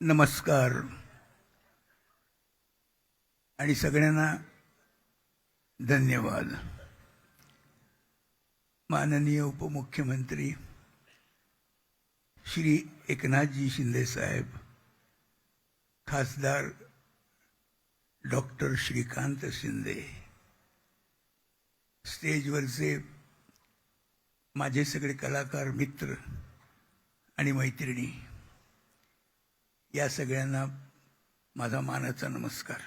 नमस्कार. आणि सगळ्यांना धन्यवाद. माननीय उपमुख्यमंत्री श्री एकनाथजी शिंदे साहेब खासदार डॉक्टर श्रीकांत शिंदे स्टेजवरचे माझे सगळे कलाकार मित्र आणि मैत्रिणी या सगळ्यांना माझा मानाचा नमस्कार.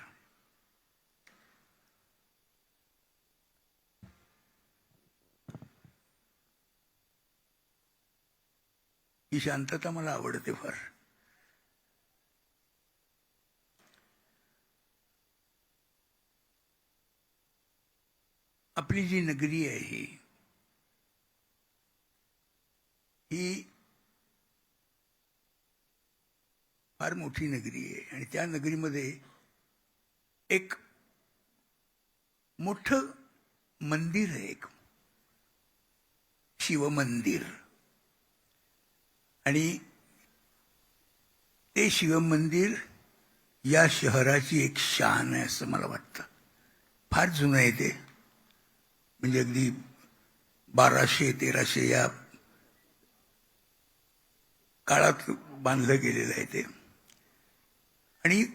ही शांतता मला आवडते फार. आपली जी नगरी आहे ही फार मोठी नगरी आहे. आणि त्या नगरीमध्ये एक मोठं मंदिर आहे एक. शिवमंदिर. आणि ते शिवमंदिर या शहराची एक शान आहे असं मला वाटतं. फार जुनं आहे ते. म्हणजे अगदी बाराशे तेराशे या काळात बांधलं गेलेलं आहे ते. आणि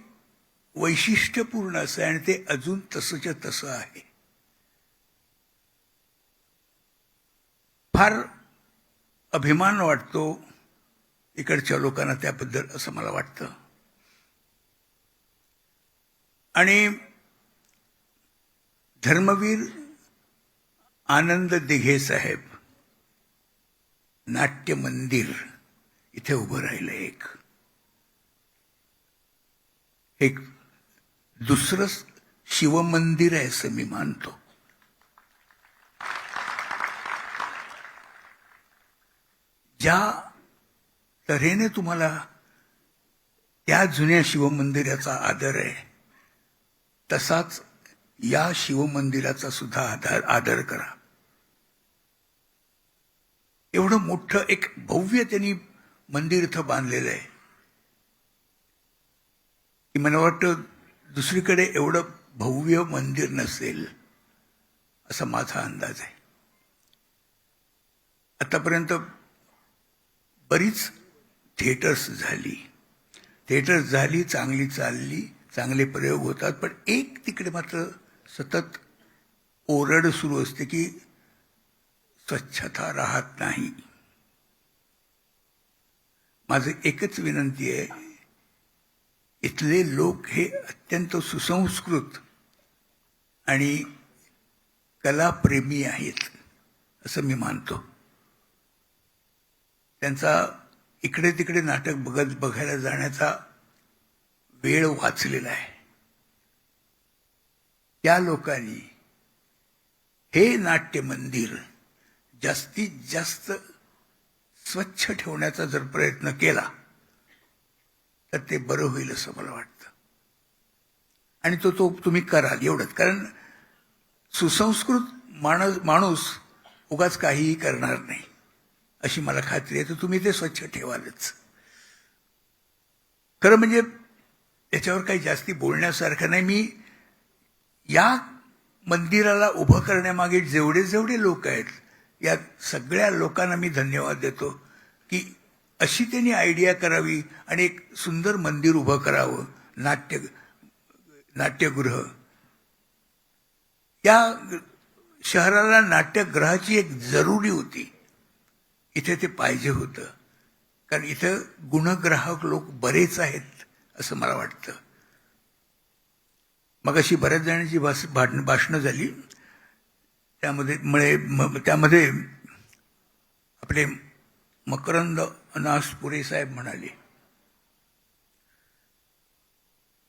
वैशिष्ट्यपूर्ण असं आहे आणि ते अजून तसंच्या तसं आहे. फार अभिमान वाटतो इकडच्या लोकांना त्याबद्दल असं मला वाटतं. आणि धर्मवीर आनंद दिघे साहेब नाट्य मंदिर इथे उभं राहिलं एक. एक दुसरं शिवमंदिर आहे असं मी मानतो. ज्या तऱ्हेने तुम्हाला त्या जुन्या शिवमंदिराचा आदर आहे तसाच या शिवमंदिराचा सुद्धा आधार आदर करा. एवढं मोठं एक भव्य त्यांनी मंदिर इथं बांधलेलं आहे. की मला वाटतं दुसरीकडे एवढं भव्य मंदिर नसेल असा माझा अंदाज आहे. आतापर्यंत बरीच थिएटर्स झाली. थिएटर्स झाली चांगली चालली चांगले प्रयोग होतात पण एक तिकडे मात्र सतत ओरड सुरू असते की स्वच्छता राहत नाही. माझं एकच विनंती आहे इथले लोक हे अत्यंत सुसंस्कृत आणि कलाप्रेमी आहेत असं मी मानतो. त्यांचा इकडे तिकडे नाटक बघत बघायला जाण्याचा वेळ वाचलेला आहे. त्या लोकांनी हे नाट्य मंदिर जास्तीत जास्त स्वच्छ ठेवण्याचा जर प्रयत्न केला तर ते बरं होईल असं मला वाटतं. आणि तो तो तुम्ही कराल एवढंच. कारण सुसंस्कृत माणस माणूस उगाच काहीही करणार नाही अशी मला खात्री आहे. तर तुम्ही ते स्वच्छ ठेवालच. खरं म्हणजे त्याच्यावर काही जास्ती बोलण्यासारखं नाही. मी या मंदिराला उभं करण्यामागे जेवढे जेवढे लोक आहेत या सगळ्या लोकांना मी धन्यवाद देतो की अशी त्यांनी आयडिया करावी आणि एक सुंदर मंदिर उभं करावं नाट्य नाट्यगृह. या शहराला नाट्यगृहाची एक जरुरी होती. इथे ते पाहिजे होतं. कारण इथं गुणग्राहक लोक बरेच आहेत असं मला वाटतं. मग अशी बऱ्याच जणांची भाष भाषण भाषणं झाली. त्यामध्ये मुळे त्यामध्ये आपले मकरंद अनासपुरे साहेब म्हणाले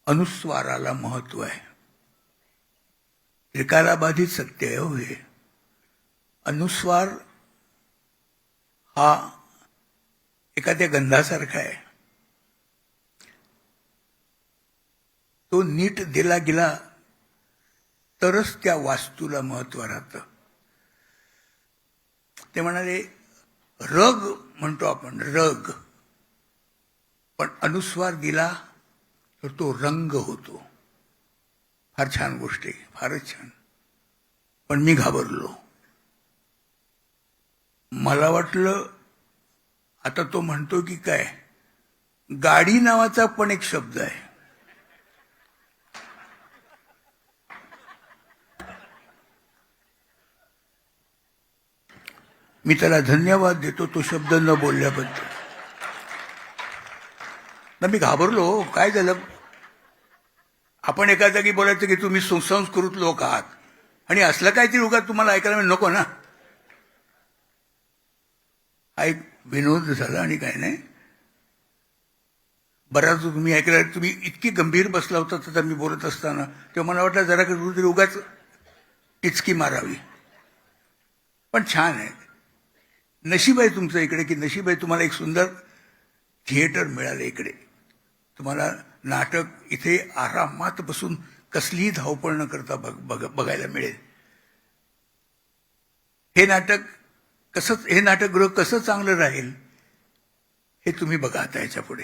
अनुस्वाराला महत्त्व आहे. त्रिकालाबाधित सत्य आहे हो हे. अनुस्वार हा एखाद्या गंधासारखा आहे. तो नीट दिला गेला तरच त्या वास्तूला महत्त्व राहतं. ते म्हणाले रग म्हणतो आपण रग. पण अनुस्वार दिला तर तो रंग होतो. फार छान गोष्ट आहे फारच छान. पण मी घाबरलो. मला वाटलं आता तो म्हणतो की काय गाडी नावाचा पण एक शब्द आहे. मी त्याला धन्यवाद देतो तो शब्द न बोलल्याबद्दल. ना मी घाबरलो काय झालं? आपण एका जागी बोलायचं की तुम्ही सुसंस्कृत लोक आहात. आणि असलं काहीतरी उगा तुम्हाला ऐकायला मी नको ना? हा एक विनोद झाला आणि काय नाही. बराच तुम्ही ऐकला तुम्ही इतकी गंभीर बसला होता तर मी बोलत असताना. तेव्हा मला वाटलं जरा कुठेतरी उगाच टिचकी मारावी. पण छान आहे. नशीब आहे तुमचं इकडे की नशीब आहे तुम्हाला एक सुंदर थिएटर मिळालं इकडे. तुम्हाला नाटक इथे आरामात बसून कसलीही धावपळ न करता बघ बघ- बघायला मिळेल. हे नाटक कसं हे नाटकगृह कसं चांगलं राहील हे तुम्ही बघा आता याच्यापुढे.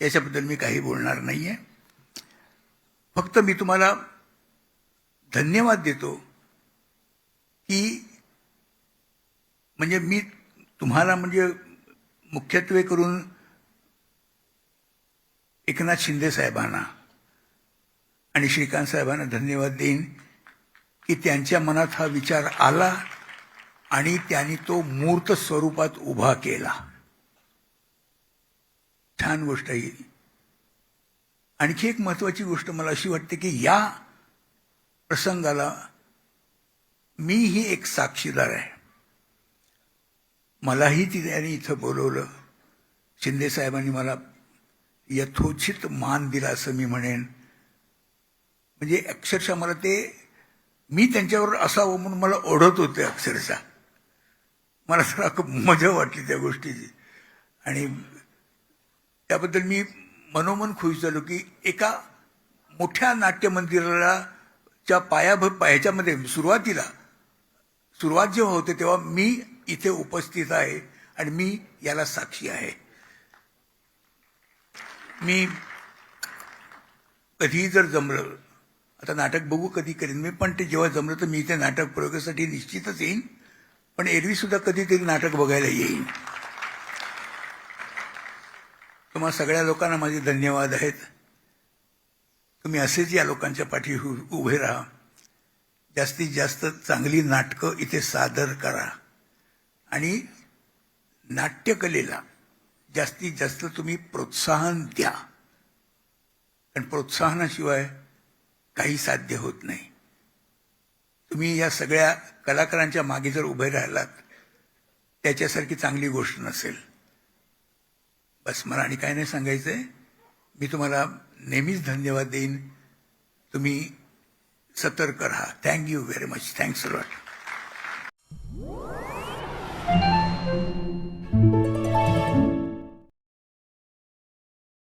याच्याबद्दल मी काही बोलणार नाहीये. फक्त मी तुम्हाला धन्यवाद देतो की म्हणजे मी तुम्हाला म्हणजे मुख्यत्वे करून एकनाथ शिंदे साहेबांना आणि श्रीकांत साहेबांना धन्यवाद देईन की त्यांच्या मनात हा विचार आला आणि त्यांनी तो मूर्त स्वरूपात उभा केला. छान गोष्ट ही. आणखी एक महत्वाची गोष्ट मला अशी वाटते की या प्रसंगाला मी ही एक साक्षीदार आहे. मलाही तिने इथं बोलवलं. शिंदेसाहेबांनी मला यथोचित मान दिला असं मी म्हणेन. म्हणजे अक्षरशः मला ते मी त्यांच्यावर असावं म्हणून मला ओढत होते अक्षरशः. मला जरा खूप मजा वाटली त्या गोष्टीची. आणि त्याबद्दल मी मनोमन खुश झालो की एका मोठ्या नाट्य मंदिराला च्या पायाभ पायाच्यामध्ये सुरुवातीला सुरुवात जेव्हा होते तेव्हा मी इथे उपस्थित आहे आणि मी याला साक्षी आहे. मी कधीही जर जमलं आता नाटक बघू कधी करीन मी पण ते जेव्हा जमलं तर मी इथे नाटक प्रयोगासाठी निश्चितच येईन पण एरवी सुद्धा कधीतरी नाटक बघायला येईन. तुम्हा सगळ्या लोकांना माझे धन्यवाद आहेत. तुम्ही असेच या लोकांच्या पाठी उभे राहा. जास्तीत जास्त चांगली नाटकं इथे सादर करा. आणि नाट्यकलेला जास्तीत जास्त तुम्ही प्रोत्साहन द्या. कारण प्रोत्साहनाशिवाय काही साध्य होत नाही. तुम्ही या सगळ्या कलाकारांच्या मागे जर उभे राहिलात त्याच्यासारखी चांगली गोष्ट नसेल. बस मला आणि काय नाही सांगायचंय. मी तुम्हाला नेहमीच धन्यवाद देईन. तुम्ही सतर्क राहा. Thank you very much thanks lot